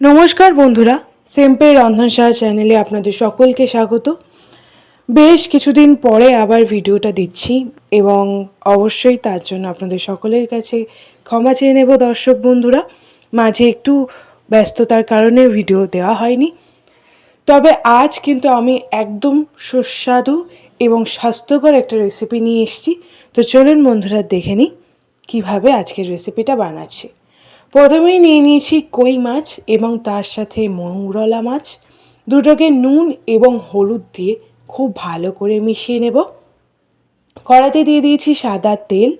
নমস্কার বন্ধুরা সিম্পল রন্ধন সাহা চ্যানেলে আপনাদের সকলকে স্বাগত। বেশ কিছুদিন পরে আবার ভিডিওটা দিচ্ছি এবং অবশ্যই তার জন্য আপনাদের সকলের কাছে ক্ষমা চেয়ে নেব দর্শক বন্ধুরা। মাঝে একটু ব্যস্ততার কারণে ভিডিও দেওয়া হয়নি। তবে আজ কিন্তু আমি একদম সুস্বাদু এবং স্বাস্থ্যকর একটা রেসিপি নিয়ে এসেছি। তো চলুন বন্ধুরা দেখে নিই কীভাবে আজকের রেসিপিটা বানাচ্ছি। প্রথমেই নিয়ে নিয়েছি কই মাছ এবং তার সাথে মৌরলা মাছ। দুটোকে নুন এবং হলুদ দিয়ে খুব ভালো করে মিশিয়ে নেব। কড়াতে দিয়ে দিয়েছি সাদা তেল।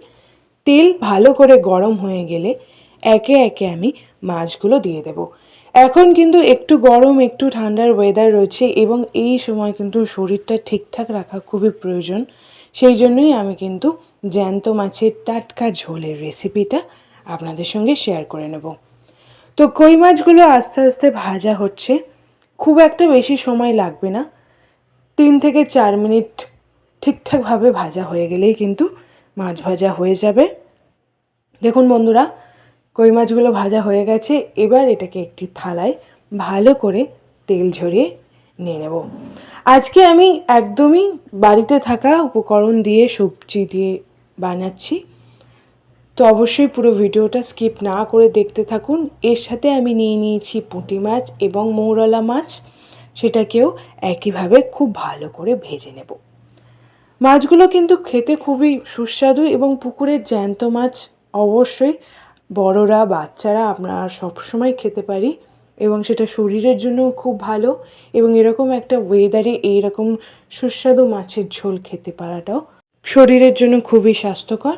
তেল ভালো করে গরম হয়ে গেলে একে একে আমি মাছগুলো দিয়ে দেব। এখন কিন্তু একটু গরম, একটু ঠান্ডার ওয়েদার রয়েছে এবং এই সময় কিন্তু শরীরটা ঠিকঠাক রাখা খুবই প্রয়োজন। সেই জন্যই আমি কিন্তু জ্যান্ত মাছের টাটকা ঝোলের রেসিপিটা আপনাদের সঙ্গে শেয়ার করে নেব। তো কই মাছগুলো আস্তে আস্তে ভাজা হচ্ছে, খুব একটা বেশি সময় লাগবে না। তিন থেকে চার মিনিট ঠিকঠাকভাবে ভাজা হয়ে গেলেই কিন্তু মাছ ভাজা হয়ে যাবে। দেখুন বন্ধুরা, কই মাছগুলো ভাজা হয়ে গেছে, এবার এটাকে একটি থালায় ভালো করে তেল ঝরিয়ে নিয়ে নেব। আজকে আমি একদমই বাড়িতে থাকা উপকরণ দিয়ে সবজি দিয়ে বানাচ্ছি। তো অবশ্যই পুরো ভিডিওটা স্কিপ না করে দেখতে থাকুন। এর সাথে আমি নিয়ে নিয়েছি পুঁটি মাছ এবং মৌরলা মাছ। সেটাকেও একইভাবে খুব ভালো করে ভেজে নেব। মাছগুলো কিন্তু খেতে খুবই সুস্বাদু এবং পুকুরের জ্যান্ত মাছ অবশ্যই বড়রা, বাচ্চারা আমরা সবসময় খেতে পারি এবং সেটা শরীরের জন্য খুব ভালো এবং এরকম একটা ওয়েদারে এইরকম সুস্বাদু মাছের ঝোল খেতে পারাটাও শরীরের জন্য খুবই স্বাস্থ্যকর।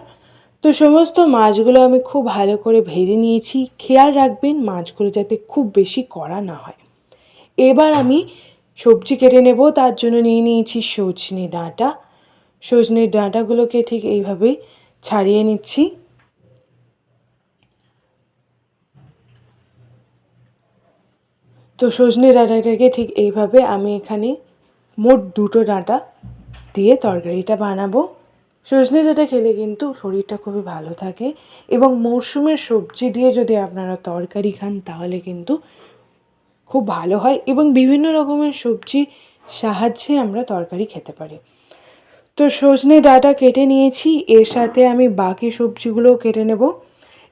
তো সমস্ত মাছগুলো আমি খুব ভালো করে ভেজে নিয়েছি। খেয়াল রাখবেন মাছগুলো যাতে খুব বেশি কড়া না হয়। এবার আমি সবজি কেটে নেব, তার জন্য নিয়ে নিয়েছি সজনে ডাঁটা। সজনের ডাঁটাগুলোকে ঠিক এইভাবে ছাড়িয়ে নিচ্ছি। তো সজনে ডাঁটাটাকে ঠিক এইভাবে আমি এখানে মোট দুটো ডাঁটা দিয়ে তরকারিটা বানাবো। সজনে ডাঁটা খেলে কিন্তু শরীরটা খুবই ভালো থাকে এবং মরশুমের সবজি দিয়ে যদি আপনারা তরকারি খান, তাহলে কিন্তু খুব ভালো হয় এবং বিভিন্ন রকমের সবজি সাহায্যে আমরা তরকারি খেতে পারি। তো সজনে ডাঁটা কেটে নিয়েছি, এর সাথে আমি বাকি সবজিগুলোও কেটে নেব।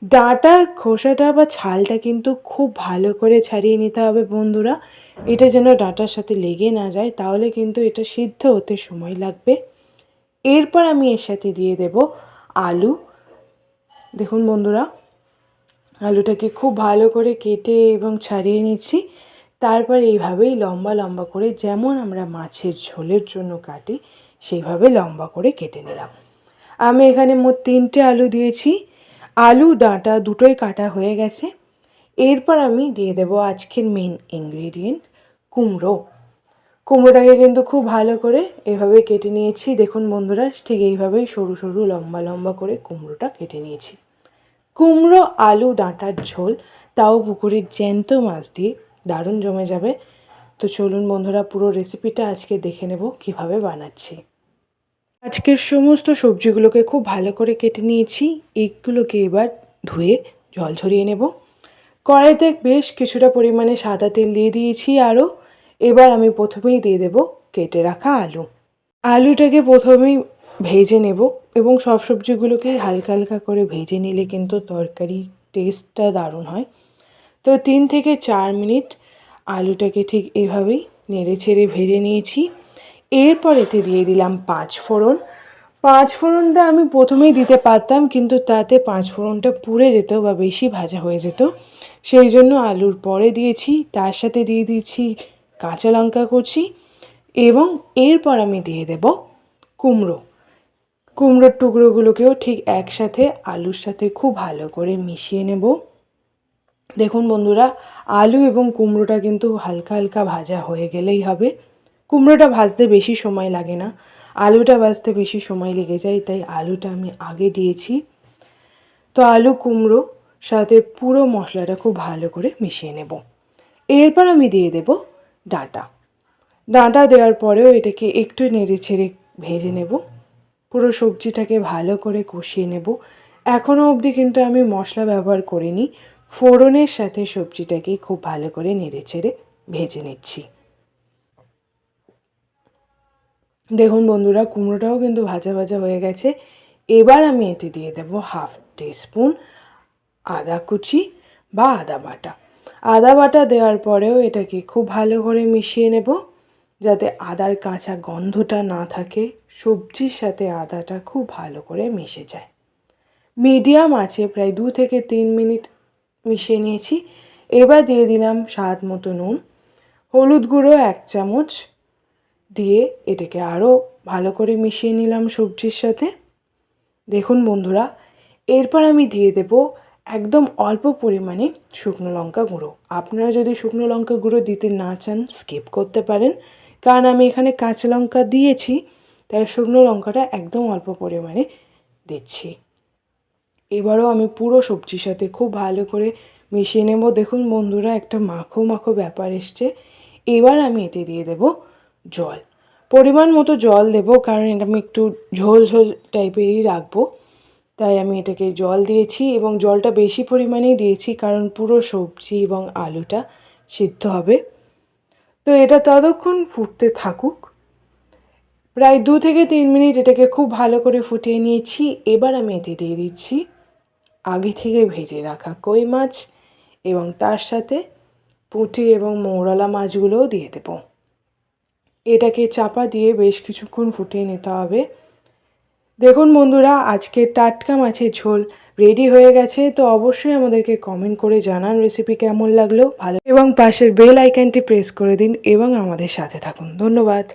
ডাঁটার খোসাটা বা ছালটা কিন্তু খুব ভালো করে ছাড়িয়ে নিতে হবে বন্ধুরা। এটা যেন ডাঁটার সাথে লেগে না যায়, তাহলে কিন্তু এটা সিদ্ধ হতে সময় লাগবে। এরপর আমি এর সাথে দিয়ে দেব আলু। দেখুন বন্ধুরা, আলুটাকে খুব ভালো করে কেটে এবং ছাড়িয়ে নিচ্ছি। তারপর এইভাবেই লম্বা লম্বা করে যেমন আমরা মাছের ঝোলের জন্য কাটি, সেইভাবে লম্বা করে কেটে নিলাম। আমি এখানে মোট তিনটে আলু দিয়েছি। আলু, ডাঁটা দুটোই কাটা হয়ে গেছে। এরপর আমি দিয়ে দেব আজকের মেন ইনগ্রেডিয়েন্ট কুমড়ো। কুমড়োটাকে কিন্তু খুব ভালো করে এভাবে কেটে নিয়েছি। দেখুন বন্ধুরা, ঠিক এইভাবেই সরু সরু লম্বা লম্বা করে কুমড়োটা কেটে নিয়েছি। কুমড়ো, আলু, ডাঁটার ঝোল, তাও পুকুরের জ্যান্ত মাছ দিয়ে দারুণ জমে যাবে। তো চলুন বন্ধুরা, পুরো রেসিপিটা আজকে দেখে নেব কীভাবে বানাচ্ছি। আজকের সমস্ত সবজিগুলোকে খুব ভালো করে কেটে নিয়েছি। এগুলোকে এবার ধুয়ে জল ঝরিয়ে নেব। কড়াইতে বেশ কিছুটা পরিমাণে সাদা তেল দিয়ে দিয়েছি আরও। এবার আমি প্রথমেই দিয়ে দেব কেটে রাখা আলু। আলুটাকে প্রথমেই ভেজে নেব এবং সব সবজিগুলোকে হালকা হালকা করে ভেজে নিলে কিন্তু তরকারির টেস্টটা দারুণ হয়। তো তিন থেকে চার মিনিট আলুটাকে ঠিক এভাবেই নেড়ে ছেড়ে ভেজে নিয়েছি। এরপর এতে দিয়ে দিলাম পাঁচ ফোড়ন। পাঁচ ফোড়নটা আমি প্রথমেই দিতে পারতাম, কিন্তু তাতে পাঁচ ফোড়নটা পুড়ে যেত বা বেশি ভাজা হয়ে যেত। সেই জন্য আলুর পরে দিয়েছি, তার সাথে দিয়ে দিয়েছি কাঁচা লঙ্কা কুচি এবং এরপর আমি দিয়ে দেব কুমড়ো। কুমড়োর টুকরোগুলোকেও ঠিক একসাথে আলুর সাথে খুব ভালো করে মিশিয়ে নেব। দেখুন বন্ধুরা, আলু এবং কুমড়োটা কিন্তু হালকা হালকা ভাজা হয়ে গেলেই হবে। কুমড়োটা ভাজতে বেশি সময় লাগে না, আলুটা ভাজতে বেশি সময় লেগে যায়, তাই আলুটা আমি আগে দিয়েছি। তো আলু, কুমড়ো সাথে পুরো মশলাটা খুব ভালো করে মিশিয়ে নেব। এরপর আমি দিয়ে দেব ডাঁটা। ডাঁটা দেওয়ার পরেও এটাকে একটু নেড়ে ছেড়ে ভেজে নেব। পুরো সবজিটাকে ভালো করে কষিয়ে নেব। এখনও অবধি কিন্তু আমি মশলা ব্যবহার করিনি। ফোড়নের সাথে সবজিটাকে খুব ভালো করে নেড়ে ছেড়ে ভেজে নিচ্ছি। দেখুন বন্ধুরা, কুমড়োটাও কিন্তু ভাজা ভাজা হয়ে গেছে। এবার আমি এতে দিয়ে দেব হাফ টিস্পুন আদা কুচি বা আদা বাটা। আদা বাটা দেওয়ার পরেও এটাকে খুব ভালো করে মিশিয়ে নেব, যাতে আদার কাঁচা গন্ধটা না থাকে, সবজির সাথে আদাটা খুব ভালো করে মিশে যায়। মিডিয়াম আছে, প্রায় দু থেকে তিন মিনিট মিশিয়ে নিয়েছি। এবার দিয়ে দিলাম স্বাদ মতো নুন, হলুদ গুঁড়ো এক চামচ দিয়ে এটাকে আরও ভালো করে মিশিয়ে নিলাম সবজির সাথে। দেখুন বন্ধুরা, এরপর আমি দিয়ে দেব একদম অল্প পরিমাণে শুকনো লঙ্কা গুঁড়ো। আপনারা যদি শুকনো লঙ্কা গুঁড়ো দিতে না চান স্কিপ করতে পারেন। কারণ আমি এখানে কাঁচা লঙ্কা দিয়েছি, তাই শুকনো লঙ্কাটা একদম অল্প পরিমাণে দিচ্ছি। এবারও আমি পুরো সবজির সাথে খুব ভালো করে মিশিয়ে নেব। দেখুন বন্ধুরা, একটা মাখো মাখো ব্যাপার এসছে। এবার আমি এতে দিয়ে দেব জল। পরিমাণ মতো জল দেব, কারণ এটা আমি একটু ঝোল ঝোল টাইপেরই রাখব। তাই আমি এটাকে জল দিয়েছি এবং জলটা বেশি পরিমাণেই দিয়েছি কারণ পুরো সবজি এবং আলুটা সিদ্ধ হবে। তো এটা ততক্ষণ ফুটতে থাকুক। প্রায় দু থেকে তিন মিনিট এটাকে খুব ভালো করে ফুটিয়ে নিয়েছি। এবার আমি এতে দিয়ে দিচ্ছি আগে থেকে ভেজে রাখা কই মাছ এবং তার সাথে পুঁটি এবং মৌরলা মাছগুলোও দিয়ে দেব। এটাকে চাপা দিয়ে বেশ কিছুক্ষণ ফুটিয়ে নিতে হবে। দেখুন বন্ধুরা, আজকে টাটকা মাছের ঝোল রেডি হয়ে গেছে, তো অবশ্যই আমাদেরকে কমেন্ট করে জানান রেসিপি কেমন লাগল। ভালো এবং পাশের বেল আইকনটি প্রেস করে দিন এবং আমাদের সাথে থাকুন। ধন্যবাদ।